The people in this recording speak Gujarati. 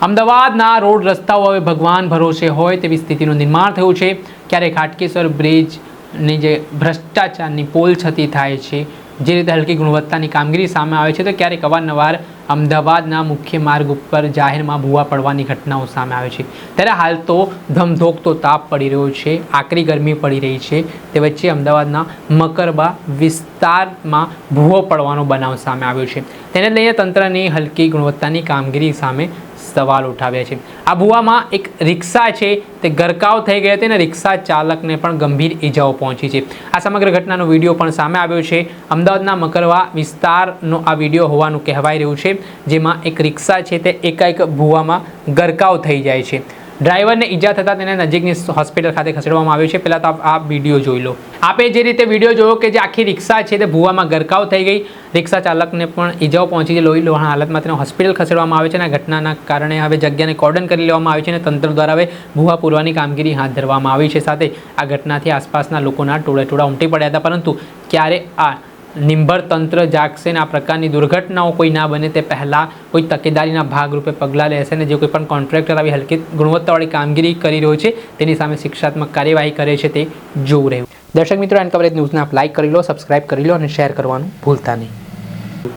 અમદાવાદના રોડ રસ્તાઓ હવે ભગવાન ભરોસે હોય તેવી સ્થિતિનું નિર્માણ થયું છે. ક્યારેક હાટકેશ્વર બ્રિજની જે ભ્રષ્ટાચારની પોલ છતી થાય છે જે રીતે હલકી ગુણવત્તાની કામગીરી સામે આવે છે, તો ક્યારેક અવારનવાર અમદાવાદના મુખ્ય માર્ગ ઉપર જાહેરમાં ભૂવા પડવાની ઘટનાઓ સામે આવે છે. ત્યારે હાલ તો ધમધોકતો તાપ પડી રહ્યો છે, આકરી ગરમી પડી રહી છે, તે વચ્ચે અમદાવાદના મકરબા વિસ્તારમાં ભૂવો પડવાનો બનાવ સામે આવ્યો છે. તેને લઈને તંત્રની હલકી ગુણવત્તાની કામગીરી સામે સવાલ ઉઠાવ્યા છે. આ ભૂવામાં એક રિક્ષા છે, તે ગરકાવ થઈ ગઈ હતી રિક્ષા ચાલકને પણ ગંભીર ઈજાઓ પહોંચી છે. આ સમગ્ર ઘટનાનો વીડિયો પણ સામે આવ્યો છે. અમદાવાદના મકરવા વિસ્તારનો આ વીડિયો હોવાનું કહેવાઈ રહ્યું છે, જેમાં એક રિક્ષા છે તે એકાએક ભૂવામાં ગરકાવ થઈ જાય છે. ડ્રાઈવરને ઈજા થતાં તેને નજીકની હોસ્પિટલ ખાતે ખસેડવામાં આવ્યો છે. પહેલાં તો આ વીડિયો જોઈ લો. આપે જે રીતે વીડિયો જોયો કે જે આખી રિક્ષા છે તે ભૂવામાં ગરકાવ થઈ ગઈ, રિક્ષા ચાલકને પણ ઈજાઓ પહોંચી છે. લોહી લોહાણ હાલતમાં તેને હોસ્પિટલ ખસેડવામાં આવે છે અને ઘટનાના કારણે હવે જગ્યાને કોર્ડન કરી લેવામાં આવે છે અને તંત્ર દ્વારા હવે ભૂવા પૂરવાની કામગીરી હાથ ધરવામાં આવી છે. સાથે આ ઘટનાથી આસપાસના લોકોના ટોળે ટોળા ઉમટી પડ્યા હતા, પરંતુ ક્યારે આ નિંભર તંત્ર જાગશે ને આ પ્રકારની દુર્ઘટનાઓ કોઈ ના બને તે પહેલાં કોઈ તકેદારીના ભાગરૂપે પગલાં લેશે ને જે કોઈ પણ કોન્ટ્રાક્ટર આવી હલકી ગુણવત્તાવાળી કામગીરી કરી રહ્યો છે તેની સામે શિક્ષાત્મક કાર્યવાહી કરે છે તે જોવું રહ્યું. દર્શક મિત્રો એન્ડ કવરેજ ન્યૂઝને આપ લાઇક કરી લો સબસ્ક્રાઇબ કરી લો અને શેર કરવાનું ભૂલતા નહીં.